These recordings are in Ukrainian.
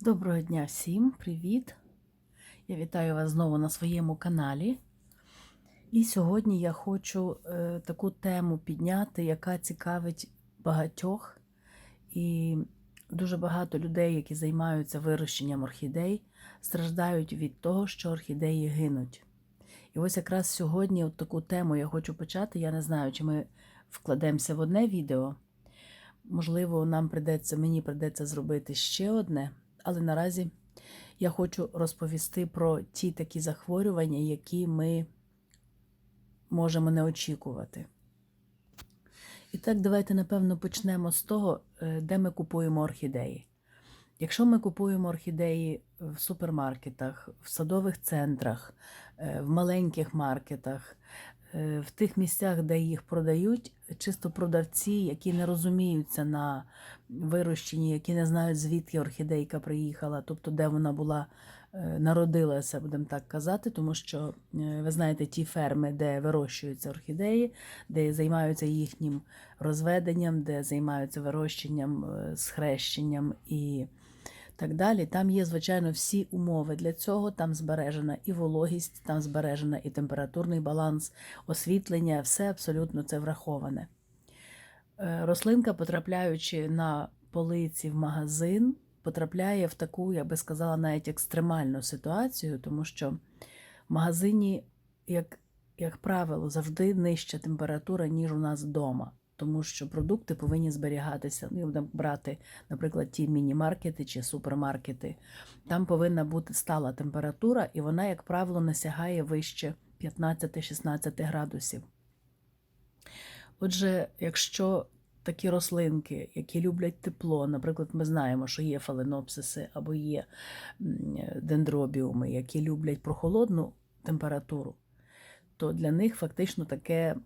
Доброго дня всім, привіт! Я вітаю вас знову на своєму каналі. І сьогодні я хочу е, таку тему підняти, яка цікавить багатьох. І дуже багато людей, які займаються вирощенням орхідей, страждають від того, що орхідеї гинуть. І ось якраз сьогодні от таку тему я хочу почати. Я не знаю, чи ми вкладемося в одне відео. Можливо, нам придеться, мені придеться зробити ще одне, але наразі я хочу розповісти про ті такі захворювання, які ми можемо не очікувати. І так, давайте, напевно, почнемо з того, е, де ми купуємо орхідеї. Якщо ми купуємо орхідеї в супермаркетах, в садових центрах, е, в маленьких маркетах, в тих місцях, де їх продають, чисто продавці, які не розуміються на вирощенні, які не знають, звідки орхідейка приїхала, тобто де вона була, е, народилася, будемо так казати, тому що е, ви знаєте, ті ферми, де вирощуються орхідеї, де займаються їхнім розведенням, де займаються вирощенням, е, схрещенням і так далі. Там є, звичайно, всі умови для цього. Там збережена і вологість, там збережена і температурний баланс, освітлення, все абсолютно це враховане. Е, Рослинка, потрапляючи на полиці в магазин, потрапляє в таку, я би сказала, навіть екстремальну ситуацію, тому що в магазині, як, як правило, завжди нижча температура, ніж у нас вдома. Тому що продукти повинні зберігатися. Ну, будемо брати, наприклад, ті міні-маркети чи супермаркети. Там повинна бути стала температура, і вона, як правило, не сягає вище 15-16 градусів. Отже, якщо такі рослинки, які люблять тепло, наприклад, ми знаємо, що є фаленопсиси або є дендробіуми, які люблять прохолодну температуру, то для них фактично таке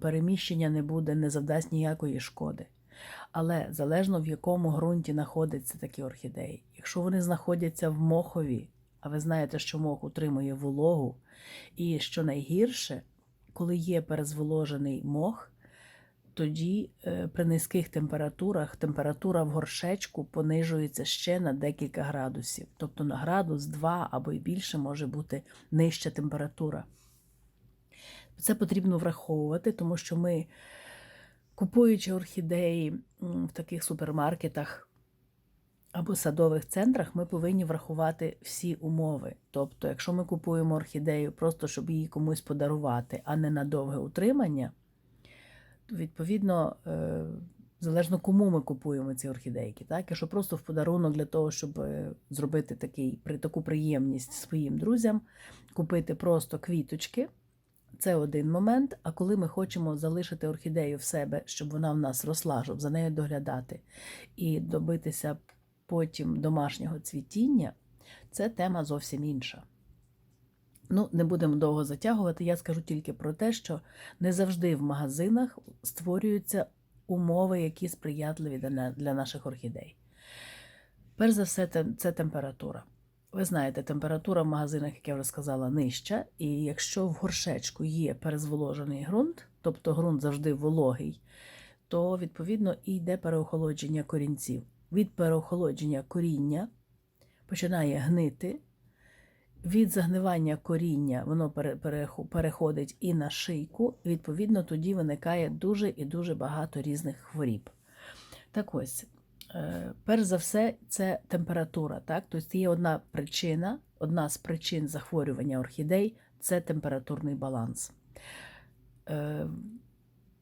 переміщення не буде, не завдасть ніякої шкоди. Але залежно в якому ґрунті знаходяться такі орхідеї. Якщо вони знаходяться в мохові, а ви знаєте, що мох утримує вологу, і що найгірше, коли є перезволожений мох, тоді е, при низьких температурах температура в горшечку понижується ще на декілька градусів. Тобто на градус, два або й більше може бути нижча температура. Це потрібно враховувати, тому що ми, купуючи орхідеї в таких супермаркетах або садових центрах, ми повинні врахувати всі умови. Тобто, якщо ми купуємо орхідею просто щоб її комусь подарувати, а не на довге утримання, то відповідно. е, Залежно кому ми купуємо ці орхідейки, так? Якщо просто в подарунок для того, щоб е, зробити такий, таку приємність своїм друзям, купити просто квіточки, це один момент. А коли ми хочемо залишити орхідею в себе, щоб вона в нас росла, щоб за нею доглядати і добитися потім домашнього цвітіння, це тема зовсім інша. Ну, не будемо довго затягувати. Я скажу тільки про те, що не завжди в магазинах створюються умови, які сприятливі для наших орхідей. Перш за все, це температура. Ви знаєте, температура в магазинах, як я вже сказала, нижча, і якщо в горшечку є перезволожений ґрунт, тобто ґрунт завжди вологий, то відповідно і йде переохолодження корінців. Від переохолодження коріння починає гнити. Від загнивання коріння воно переходить і на шийку, відповідно тоді виникає дуже і дуже багато різних хворіб. Так ось, перш за все, це температура. Так? Тобто є одна причина, одна з причин захворювання орхідей це температурний баланс. Е,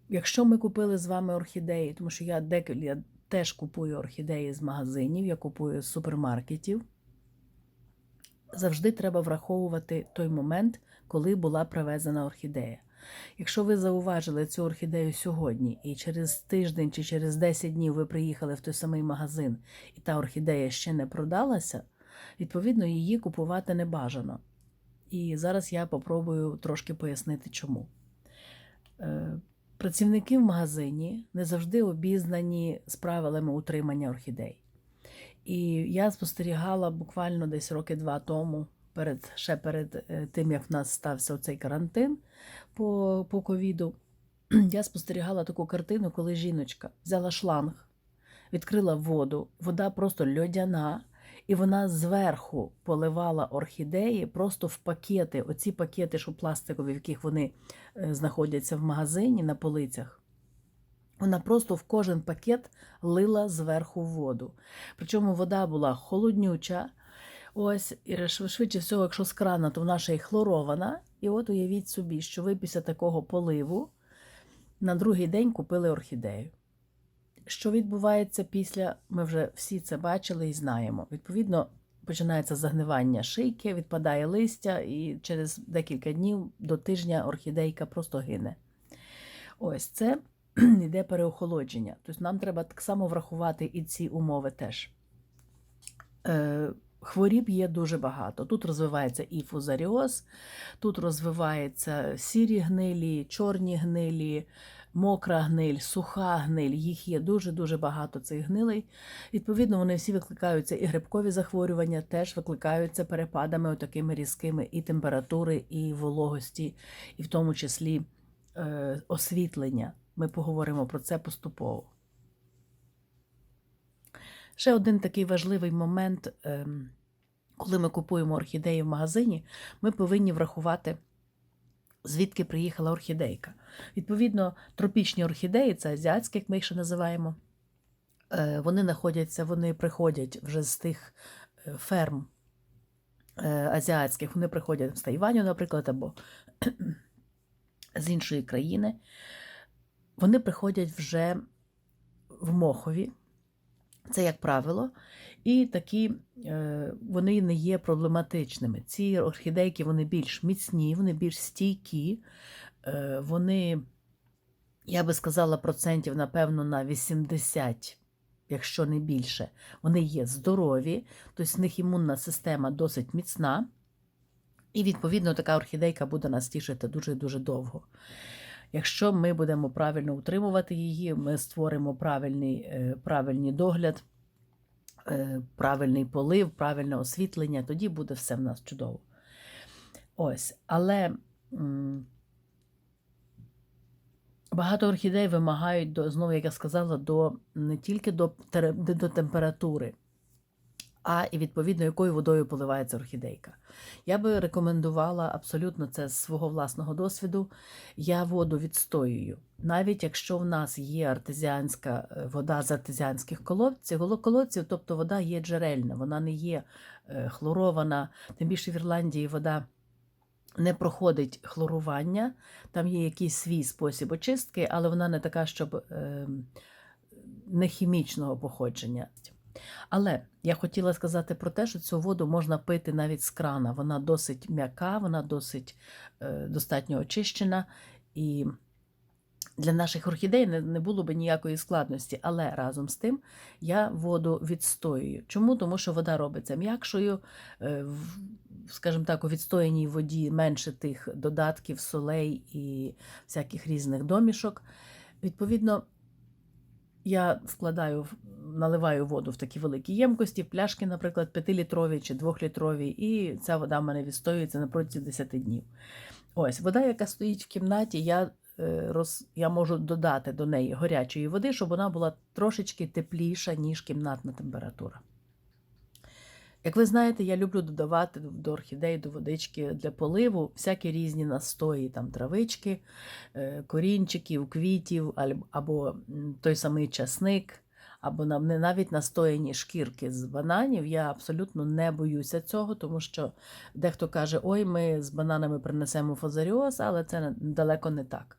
Якщо ми купили з вами орхідеї, тому що я, декіль, я теж купую орхідеї з магазинів, я купую з супермаркетів завжди треба враховувати той момент, коли була привезена орхідея. Якщо ви зауважили цю орхідею сьогодні, і через тиждень чи через 10 днів ви приїхали в той самий магазин, і та орхідея ще не продалася, відповідно, її купувати не бажано. І зараз я попробую трошки пояснити, чому. Е, Працівники в магазині не завжди обізнані з правилами утримання орхідей. І я спостерігала буквально десь роки два тому, перед, ще перед е, тим, як в нас стався цей карантин по, по ковіду, я спостерігала таку картину, коли жіночка взяла шланг, відкрила воду, вода просто льодяна, І вона зверху поливала орхідеї просто в пакети. Оці пакети, що пластикові, в яких вони е, знаходяться в магазині на полицях. Вона просто в кожен пакет лила зверху воду. Причому вода була холоднюча. Ось, і швидше всього, якщо з крана, то вона ще й хлорована. І от уявіть собі, що ви після такого поливу на другий день купили орхідею. Що відбувається після, ми вже всі це бачили і знаємо. Відповідно, починається загнивання шийки, відпадає листя, і через декілька днів до тижня орхідейка просто гине. Ось це йде переохолодження. Тобто нам треба так само врахувати і ці умови теж. Хворіб є дуже багато. Тут розвивається і фузаріоз, тут розвивається сірі гнилі, чорні гнилі, мокра гниль, суха гниль. Їх є дуже-дуже багато цих гнилей. Відповідно, вони всі викликаються і грибкові захворювання, теж викликаються перепадами такими різкими і температури, і вологості, і в тому числі е, освітлення. Ми поговоримо про це поступово. Ще один такий важливий момент, ем, коли ми купуємо орхідеї в магазині, ми повинні врахувати, звідки приїхала орхідейка. Відповідно, тропічні орхідеї, це азіатські, як ми їх ще називаємо, е, вони знаходяться, вони приходять вже з тих е, ферм е, азіатських, вони приходять з Тайваню, наприклад, або з іншої країни. Вони приходять вже в Мохові. Це як правило, і такі е, вони не є проблематичними. Ці орхідейки вони більш міцні, вони більш стійкі, е, вони, я би сказала, процентів, напевно, на 80, якщо не більше, вони є здорові, тобто в них імунна система досить міцна, і, відповідно, така орхідейка буде нас тішити дуже-дуже довго. Якщо ми будемо правильно утримувати її, ми створимо правильний, е, правильний догляд, правильний полив, правильне освітлення, тоді буде все в нас чудово. Ось, але багато орхідей вимагають до, знову, як я сказала, до не тільки до, до температури, а і відповідно якою водою поливається орхідейка. Я би рекомендувала абсолютно це з свого власного досвіду. Я воду відстоюю. Навіть якщо в нас є артезіанська е, вода з артезіанських колодців, колодців, тобто вода є джерельна, вона не є е, хлорована. Тим більше в Ірландії вода не проходить хлорування, там є якийсь свій спосіб очистки, але вона не така, щоб е, не хімічного походження. Але я хотіла сказати про те, що цю воду можна пити навіть з крана. Вона досить м'яка, вона досить е, достатньо очищена. І для наших орхідей не, було б ніякої складності. Але разом з тим я воду відстоюю. Чому? Тому що вода робиться м'якшою, е, скажімо так, у відстояній воді менше тих додатків, солей і всяких різних домішок. Відповідно, я вкладаю наливаю воду в такі великі ємкості, пляшки, наприклад, 5-літрові чи 2-літрові, і ця вода в мене відстоюється на протязі 10 днів. Ось, вода, яка стоїть в кімнаті, я, е, роз, я можу додати до неї гарячої води, щоб вона була трошечки тепліша, ніж кімнатна температура. Як ви знаєте, я люблю додавати до орхідей, до водички для поливу всякі різні настої, там травички, е, корінчиків, квітів, або той самий часник, або навіть настояні шкірки з бананів. Я абсолютно не боюся цього, тому що дехто каже, ой, ми з бананами принесемо фозаріоз, але це далеко не так.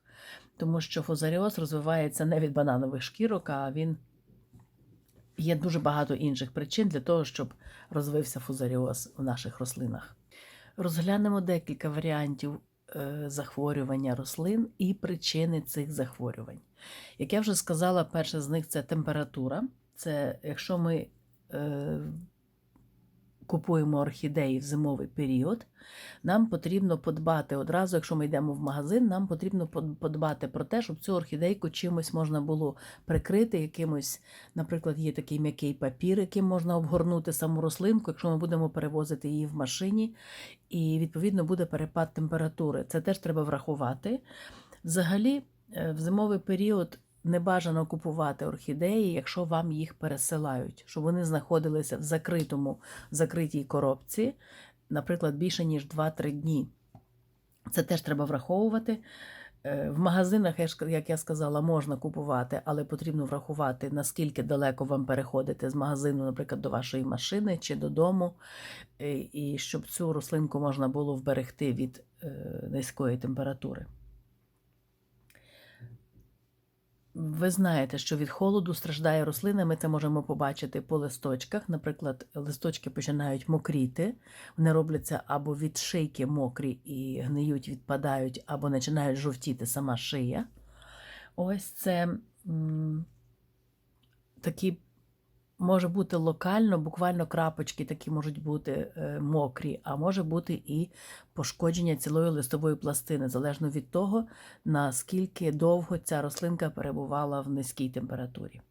Тому що фозаріоз розвивається не від бананових шкірок, а він є дуже багато інших причин для того, щоб розвився фузаріоз в наших рослинах. Розглянемо декілька варіантів е, захворювання рослин і причини цих захворювань. Як я вже сказала, перша з них це температура. Це якщо ми е, купуємо орхідеї в зимовий період, нам потрібно подбати одразу, якщо ми йдемо в магазин, нам потрібно подбати про те, щоб цю орхідейку чимось можна було прикрити, якимось, наприклад, є такий м'який папір, яким можна обгорнути саму рослинку, якщо ми будемо перевозити її в машині, і відповідно буде перепад температури. Це теж треба врахувати. Взагалі, е, в зимовий період не бажано купувати орхідеї, якщо вам їх пересилають, щоб вони знаходилися в закритому, закритій коробці, наприклад, більше ніж 2-3 дні. Це теж треба враховувати. Е, В магазинах, як я сказала, можна купувати, але потрібно врахувати, наскільки далеко вам переходити з магазину, наприклад, до вашої машини чи додому, е, і щоб цю рослинку можна було вберегти від е, низької температури. Ви знаєте, що від холоду страждає рослина. Ми це можемо побачити по листочках. Наприклад, листочки починають мокріти, вони робляться або від шийки мокрі і гниють, відпадають, або починають жовтіти сама шия. Ось це м, такі може бути локально, буквально крапочки такі можуть бути е, мокрі, а може бути і пошкодження цілої листової пластини, залежно від того, наскільки довго ця рослинка перебувала в низькій температурі.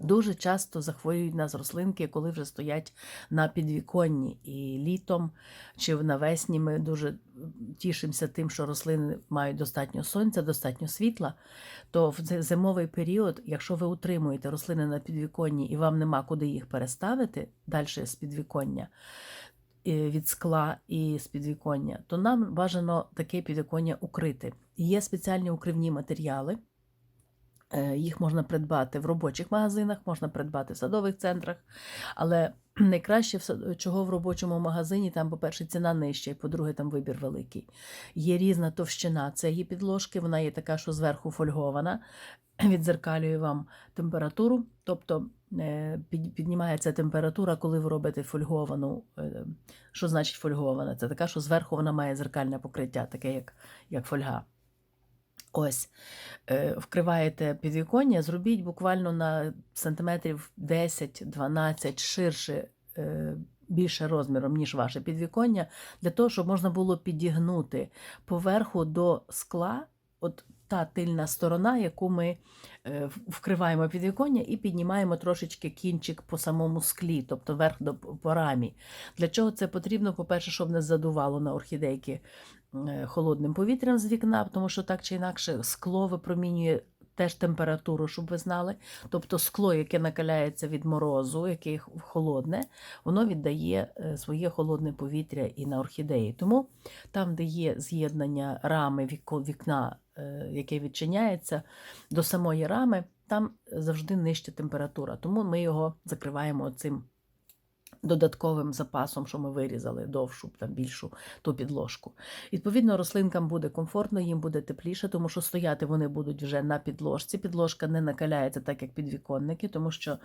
Дуже часто захворюють нас рослинки, коли вже стоять на підвіконні. І літом чи навесні ми дуже тішимося тим, що рослини мають достатньо сонця, достатньо світла. То в зи- зимовий період, якщо ви утримуєте рослини на підвіконні і вам нема куди їх переставити далі з підвіконня, е, від скла і з підвіконня, то нам бажано таке підвіконня укрити. Є спеціальні укривні матеріали. Е, Їх можна придбати в робочих магазинах, можна придбати в садових центрах, але найкраще чого в робочому магазині, там, по-перше, ціна нижча, і по-друге, там вибір великий. Є різна товщина цієї підложки, вона є така, що зверху фольгована, відзеркалює вам температуру, тобто е, піднімається температура, коли ви робите фольговану. е, Що значить фольгована? Це така, що зверху вона має зеркальне покриття, таке як, як фольга. Ось, е, вкриваєте підвіконня, зробіть буквально на сантиметрів 10-12 ширше, е, більше розміром, ніж ваше підвіконня, для того, щоб можна було підігнути поверху до скла, от та тильна сторона, яку ми е, вкриваємо підвіконня і піднімаємо трошечки кінчик по самому склі, тобто верх до по рамі. Для чого це потрібно? По-перше, щоб не задувало на орхідейки холодним повітрям з вікна, тому що так чи інакше скло випромінює теж температуру, щоб ви знали. Тобто скло, яке накаляється від морозу, яке холодне, воно віддає е, своє холодне повітря і на орхідеї. Тому там, де є з'єднання рами вікна, е, яке відчиняється до самої рами, там завжди нижча температура. Тому ми його закриваємо цим додатковим запасом, що ми вирізали довшу, там більшу ту підложку. Відповідно, рослинкам буде комфортно, їм буде тепліше, тому що стояти вони будуть вже на підложці. Підложка не накаляється так, як підвіконники, тому що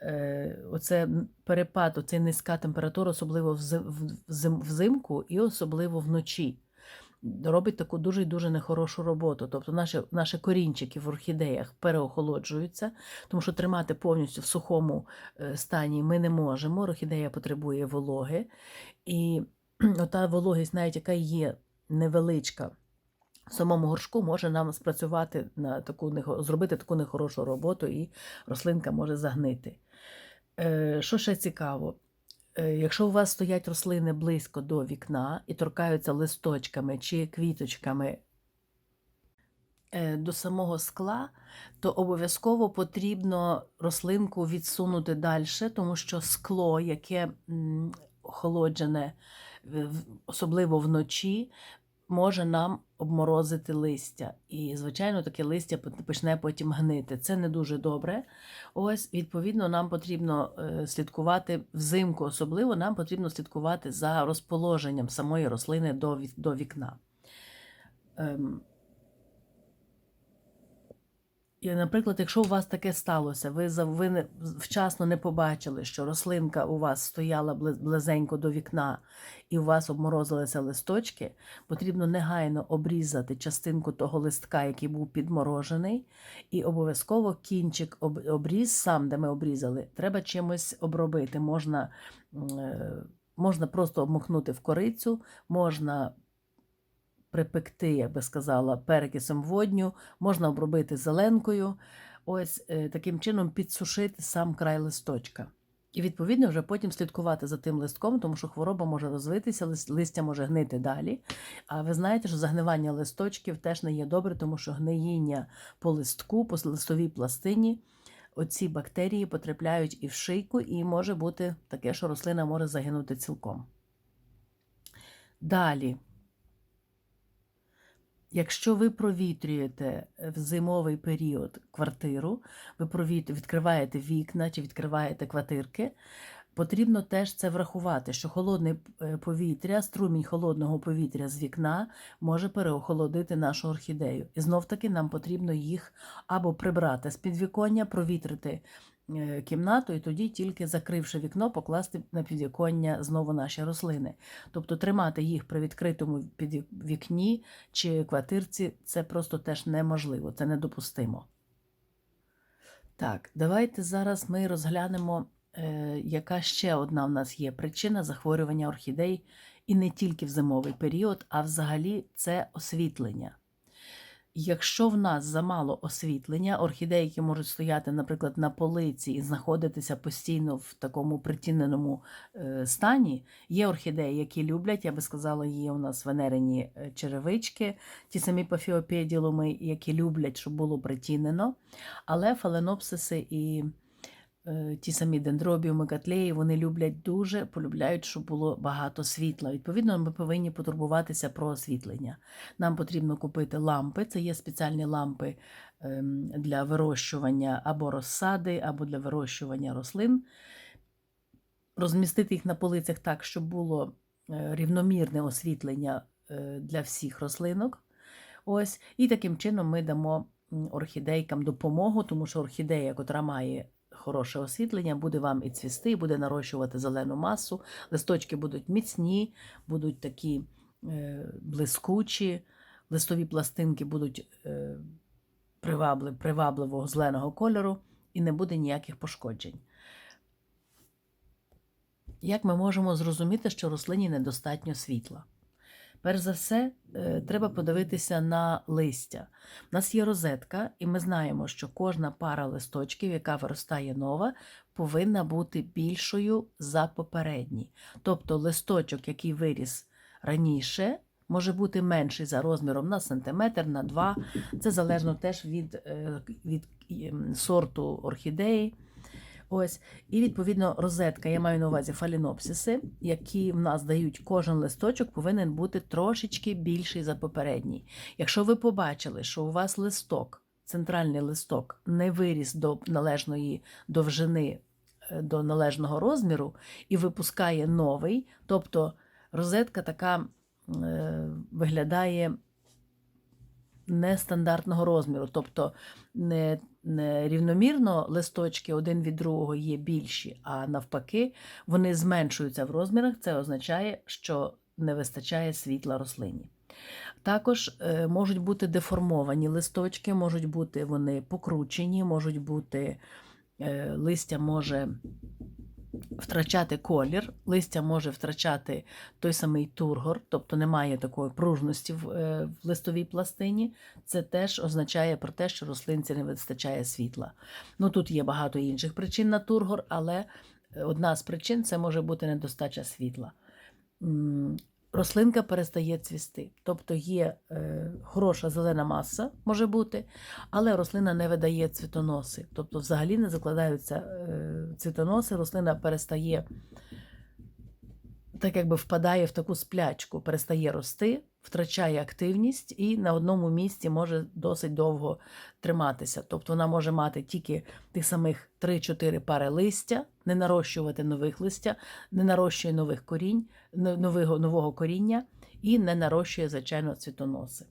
е, оце перепад, оця низька температура, особливо в- взим- взимку і особливо вночі. Робить таку дуже і дуже нехорошу роботу. Тобто наші, наші корінчики в орхідеях переохолоджуються, тому що тримати повністю в сухому е, стані ми не можемо. Орхідея потребує вологи. І ота вологість, навіть яка є невеличка в самому горшку, може нам спрацювати на таку зробити таку нехорошу роботу, і рослинка може загнити. Е, Що ще цікаво? Е, Якщо у вас стоять рослини близько до вікна і торкаються листочками чи квіточками е, до самого скла, то обов'язково потрібно рослинку відсунути далі, тому що скло, яке охолоджене, особливо вночі, може нам обморозити листя. І, звичайно, таке листя почне потім гнити. Це не дуже добре. Ось, відповідно, нам потрібно е, слідкувати взимку, особливо нам потрібно слідкувати за розположенням самої рослини до, до вікна. І, наприклад, якщо у вас таке сталося, ви, ви не, вчасно не побачили, що рослинка у вас стояла близенько до вікна і у вас обморозилися листочки, потрібно негайно обрізати частинку того листка, який був підморожений, і обов'язково кінчик обріз, сам, де ми обрізали, треба чимось обробити. Можна, е, можна просто обмокнути в корицю, можна припекти, як би сказала, перекисом водню, можна обробити зеленкою. Ось е, таким чином підсушити сам край листочка. І відповідно вже потім слідкувати за тим листком, тому що хвороба може розвитися, листя може гнити далі. А ви знаєте, що загнивання листочків теж не є добре, тому що гниїння по листку, по листовій пластині, оці бактерії потрапляють і в шийку, і може бути таке, що рослина може загинути цілком. Далі. Якщо ви провітрюєте в зимовий період квартиру, ви провіт... відкриваєте вікна чи відкриваєте квартирки, потрібно теж це врахувати, що холодне е, повітря, струмінь холодного повітря з вікна може переохолодити нашу орхідею. І знов таки нам потрібно їх або прибрати з підвіконня, провітрити е, кімнату, і тоді тільки закривши вікно, покласти на підвіконня знову наші рослини. Тобто тримати їх при відкритому вікні чи квартирці це просто теж неможливо, це недопустимо. Так, давайте зараз ми розглянемо, яка ще одна в нас є причина захворювання орхідей, і не тільки в зимовий період, а взагалі це освітлення. Якщо в нас замало освітлення, орхідеї, які можуть стояти, наприклад, на полиці і знаходитися постійно в такому притіненому е, стані, є орхідеї, які люблять, я би сказала, є у нас венерені е, черевички, ті самі пафіопеділуми, які люблять, щоб було притінено. Але фаленопсиси і е, ті самі дендробіуми, котлеї, вони люблять дуже, полюбляють, щоб було багато світла. Відповідно, ми повинні потурбуватися про освітлення. Нам потрібно купити лампи. Це є спеціальні лампи ем, для вирощування або розсади, або для вирощування рослин. Розмістити їх на полицях так, щоб було е, рівномірне освітлення е, для всіх рослинок. Ось, і таким чином ми дамо орхідейкам допомогу, тому що орхідея, котра має хороше освітлення, буде вам і цвісти, буде нарощувати зелену масу. Листочки будуть міцні, будуть такі е, блискучі, листові пластинки будуть е, привабли- привабливого зеленого кольору і не буде ніяких пошкоджень. Як ми можемо зрозуміти, що рослині недостатньо світла? Перш за все, е, треба подивитися на листя. У нас є розетка, і ми знаємо, що кожна пара листочків, яка виростає нова, повинна бути більшою за попередній. Тобто листочок, який виріс раніше, може бути менший за розміром на сантиметр, на два. Це залежно теж від, е, від ем, сорту орхідеї. Ось, і відповідно розетка, я маю на увазі фалінопсиси, які в нас дають кожен листочок, повинен бути трошечки більший за попередній. Якщо ви побачили, що у вас листок, центральний листок, не виріс до належної довжини, е, до належного розміру і випускає новий, тобто розетка така е, виглядає нестандартного розміру, тобто не, не рівномірно листочки один від другого є більші, а навпаки, вони зменшуються в розмірах. Це означає, що не вистачає світла рослині. Також е, можуть бути деформовані листочки, можуть бути вони покручені, можуть бути е, листя може втрачати колір, листя може втрачати той самий тургор, тобто немає такої пружності в, е, в листовій пластині. Це теж означає про те, що рослинці не вистачає світла. Ну тут є багато інших причин на тургор, але е, одна з причин це може бути недостача світла. Рослинка перестає цвісти, тобто є е, хороша зелена маса, може бути, але рослина не видає цвітоноси, тобто взагалі не закладаються е, цвітоноси, рослина перестає, так якби впадає в таку сплячку, перестає рости, втрачає активність і на одному місці може досить довго триматися. Тобто вона може мати тільки тих самих 3-4 пари листя, не нарощувати нових листя, не нарощує нових корінь, нового, нового коріння і не нарощує, звичайно, цвітоноси.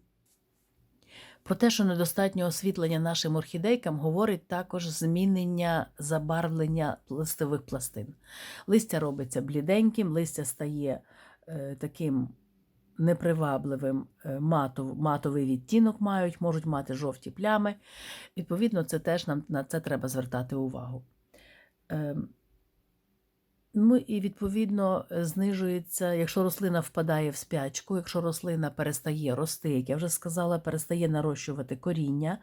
Про те, що недостатньо освітлення нашим орхідейкам, говорить також змінення забарвлення листових пластин. Листя робиться бліденьким, листя стає е, таким непривабливим, е, матов, матовий відтінок мають, можуть мати жовті плями. Відповідно, це теж нам на це треба звертати увагу. Ем, Ну і відповідно е, знижується, якщо рослина впадає в спячку, якщо рослина перестає рости, як я вже сказала, перестає нарощувати коріння,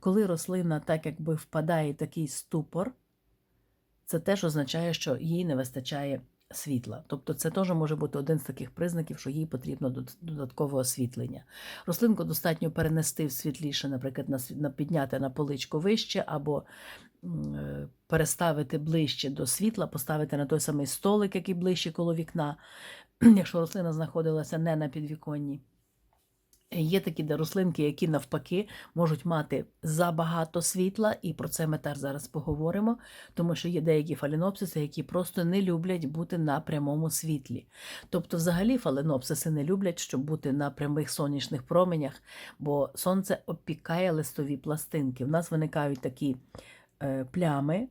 коли рослина так якби впадає в такий ступор, це теж означає, що їй не вистачає світла. Тобто це теж може бути один з таких признаків, що їй потрібно дод- додаткове освітлення. Рослинку достатньо перенести в світліше, наприклад, на, на підняти на поличку вище, або е, переставити ближче до світла, поставити на той самий столик, який ближче коло вікна, якщо рослина знаходилася не на підвіконні. Є такі рослинки, які навпаки можуть мати забагато світла, і про це ми теж зараз поговоримо, тому що є деякі фаленопсиси, які просто не люблять бути на прямому світлі. Тобто, взагалі, фаленопсиси не люблять, щоб бути на прямих сонячних променях, бо сонце обпікає листові пластинки. В нас виникають такі е, плями.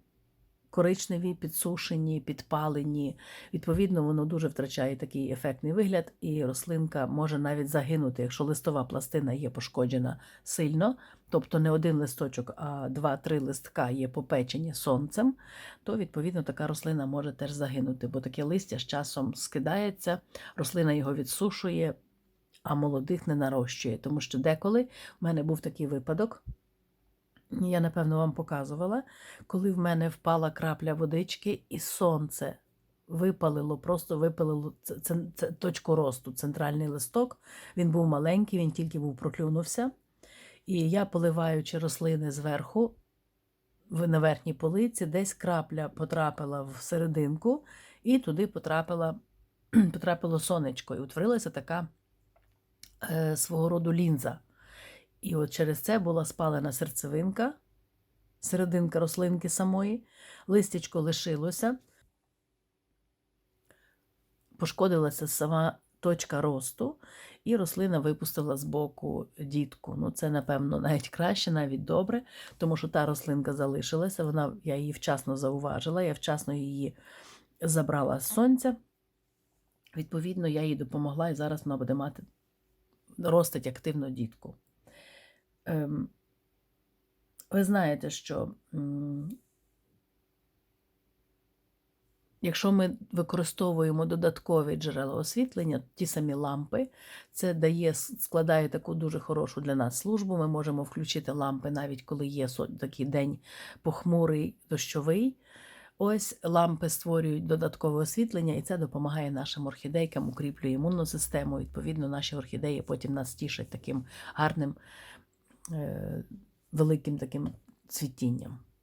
Коричневі, підсушені, підпалені. Відповідно, воно дуже втрачає такий ефектний вигляд, і рослинка може навіть загинути, якщо листова пластина є пошкоджена сильно, тобто не один листочок, а два-три листка є попечені сонцем, то відповідно така рослина може теж загинути, бо таке листя з часом скидається, рослина його відсушує, а молодих не нарощує. Тому що деколи в мене був такий випадок. Я, напевно, вам показувала, коли в мене впала крапля водички, і сонце випалило, просто випалило це, це, це точку росту, центральний листок. Він був маленький, він тільки був проклюнувся. І я, поливаючи рослини зверху, на верхній полиці, десь крапля потрапила в серединку, і туди потрапила, потрапило сонечко. І утворилася така е, свого роду лінза. І от через це була спалена серцевинка, серединка рослинки самої, листячко лишилося, пошкодилася сама точка росту, і рослина випустила з боку дітку. Ну, це, напевно, навіть краще, навіть добре, тому що та рослинка залишилася, вона, я її вчасно зауважила, я вчасно її забрала з сонця. Відповідно, я їй допомогла, і зараз вона буде мати ростить активно дітку. Ем, ви знаєте, що якщо ми використовуємо додаткові джерела освітлення, ті самі лампи, це дає, складає таку дуже хорошу для нас службу. Ми можемо включити лампи навіть коли є такий день похмурий, дощовий. Ось лампи створюють додаткове освітлення, і це допомагає нашим орхідейкам, укріплює імунну систему. Відповідно, наші орхідеї потім нас тішать таким гарним, великим таким цвітінням.